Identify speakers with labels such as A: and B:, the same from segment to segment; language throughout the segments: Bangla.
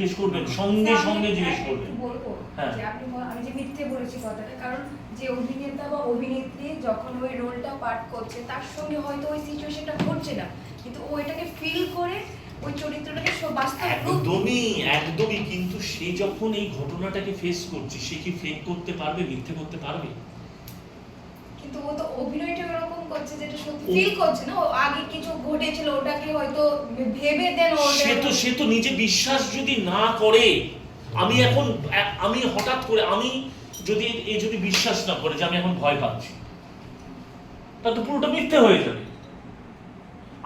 A: জিজ্ঞেস করবেন সঙ্গে সঙ্গে জিজ্ঞেস করবেন। হ্যাঁ।
B: আপনি আমি যে মিথ্যে বলেছি কথাটা কারণ যে অভিনেতা বা অভিনেত্রী যখন ওই রোলটা পাঠ করছে তার সঙ্গে হয়তো ওই সিচুয়েশনটা ঘটছে না। কিন্তু ও এটাকে ফিল করে ওই চরিত্রটাকে বাস্তব
A: একদমই একদমই। কিন্তু সে যখন এই ঘটনাটাকে ফেস করছে সে কি ফেক করতে পারবে মিথ্যে করতে পারবে?
B: কিন্তু ও তো অভিনয়টা করছে যেটা সত্যি ফিল করছে না? ও আগে কিছু ঘটেছিল, ওটাকে হয়তো ভেবে দেন
A: সে তো সে তো নিজে বিশ্বাস যদি না করে, আমি এখন আমি হঠাৎ করে, আমি যদি এ যদি বিশ্বাস না করে যে আমি এখন ভয় পাচ্ছি তা তো পুরোটা মিথ্যে হয়ে যাবে।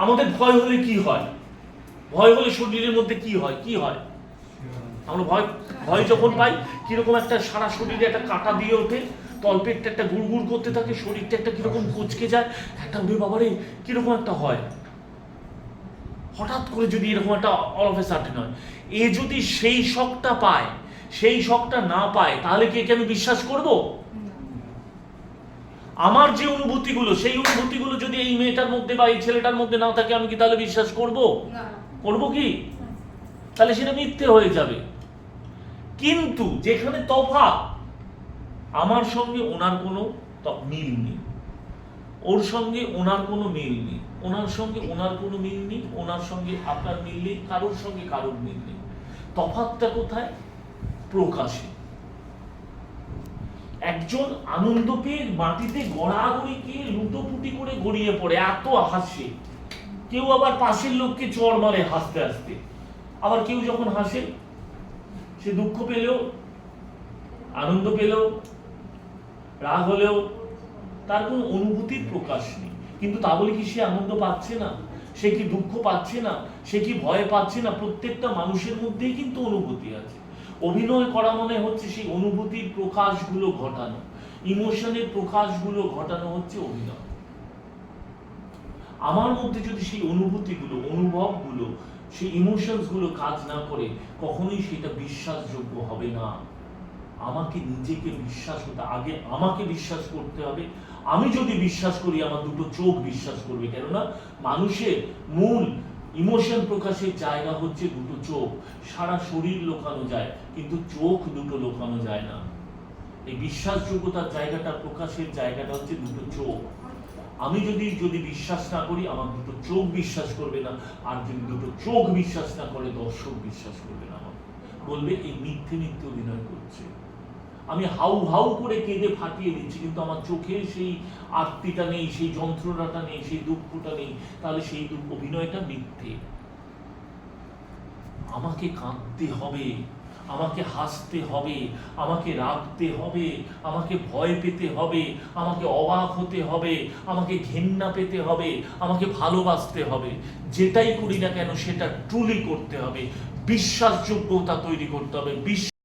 A: আমাদের ভয় হলে কি হয়? ভয় হলে শরীরের মধ্যে কি হয়? কি হয়? আমরা ভয় ভয় যখন পাই, কীরকম একটা সারা শরীরে একটা কাটা দিয়ে ওঠে তলপেটটা একটা গুড়গুড় করতে থাকে শরীরটা একটা কীরকম কুচকে যায়। একটা ওরে বাবারে কীরকম একটা হয়? হঠাৎ করে যদি এরকম একটা অল অফ এ সার্টেন হয় এ যদি সেই শখটা পায় সেই শখটা না পায় তাহলে কি একে আমি বিশ্বাস করব? আমার যে অনুভূতিগুলো সেই অনুভূতিগুলো যদি এই মেয়েটার মধ্যে বা এই ছেলেটার মধ্যে না থাকে আমি কি তাহলে বিশ্বাস করব? করব কি? তাহলে সেটা মিথ্যে হয়ে যাবে। কিন্তু যেখানে তফাৎ আমার সঙ্গে ওনার কোনো মিল নেই। ওর সঙ্গে ওনার কোনো মিল নেই। ওনার সঙ্গে ওনার কোনো মিল নেই। ওনার সঙ্গে আপনার মিল নেই। কারোর সঙ্গে কারোর মিল নেই। তফাৎটা কোথায়? প্রকাশে। একজন আনন্দ পেয়ে মাটিতে গড়াগড়ি গিয়ে লুটোপুটি করে গড়িয়ে পড়ে। এত হাসে। কেউ আবার পাশের লোককে চড় মারে হাসতে হাসতে। আবার কেউ যখন হাসে, সে দুঃখ পেলেও, আনন্দ পেলেও রাগ হলেও তার কোনো অনুভূতির প্রকাশ নেই। কিন্তু তা বলে কি সে আনন্দ পাচ্ছে না? সে কি দুঃখ পাচ্ছে না? সে কি ভয় পাচ্ছে না? প্রত্যেকটা মানুষের মধ্যেই কিন্তু অনুভূতি আছে। অভিনয় করা মানে হচ্ছে সেই অনুভূতির প্রকাশগুলো ঘটানো। ইমোশনের প্রকাশগুলো ঘটানো হচ্ছে অভিনয়। আমার মধ্যে যদি সেই অনুভূতিগুলো, অনুভবগুলো, সেই ইমোশনসগুলো কাজ না করে, কখনোই সেটা বিশ্বাসযোগ্য হবে না। আমাকে নিজেকে বিশ্বাস করতে আগে আমাকে বিশ্বাস করতে হবে। আমি যদি বিশ্বাস করি, আমার দুটো চোখ বিশ্বাস করবে। কেননা মানুষের মূল ইমোশন প্রকাশের জায়গা হচ্ছে দুটো চোখ। সারা শরীর লোকানো যায়, কিন্তু চোখ দুটো লোকানো যায় না। এই বিশ্বাসযোগ্যতার জায়গাটা, প্রকাশের জায়গাটা হচ্ছে দুটো চোখ। আমি যদি যদি বিশ্বাস না করি, আমার দুটো চোখ বিশ্বাস করবে না। আর যদি দুটো চোখ বিশ্বাস না করে, দর্শক বিশ্বাস করবে না আমার বলবে, এই মিথ্যে মিথ্যে অভিনয় করছে। আমি হাউ হাউ করে কেঁদে ফাটিয়ে দিচ্ছি, কিন্তু আমার চোখে সেই আত্মীটা নেই, সেই যন্ত্রণাটা নেই, সেই দুঃখটা নেই। তাহলে সেই অভিনয়টা মিথ্যে। আমাকে কাঁদতে হবে। আমাকে হাসতে হবে, আমাকে রাখতে হবে, আমাকে ভয় পেতে হবে, আমাকে অবাক হতে হবে, আমাকে ঘেন্না পেতে হবে, আমাকে ভালোবাসতে হবে। যেটাই করি না কেন সেটা ট্রুলি করতে হবে। বিশ্বাসযোগ্যতা তৈরি করতে হবে, বিশ্বাস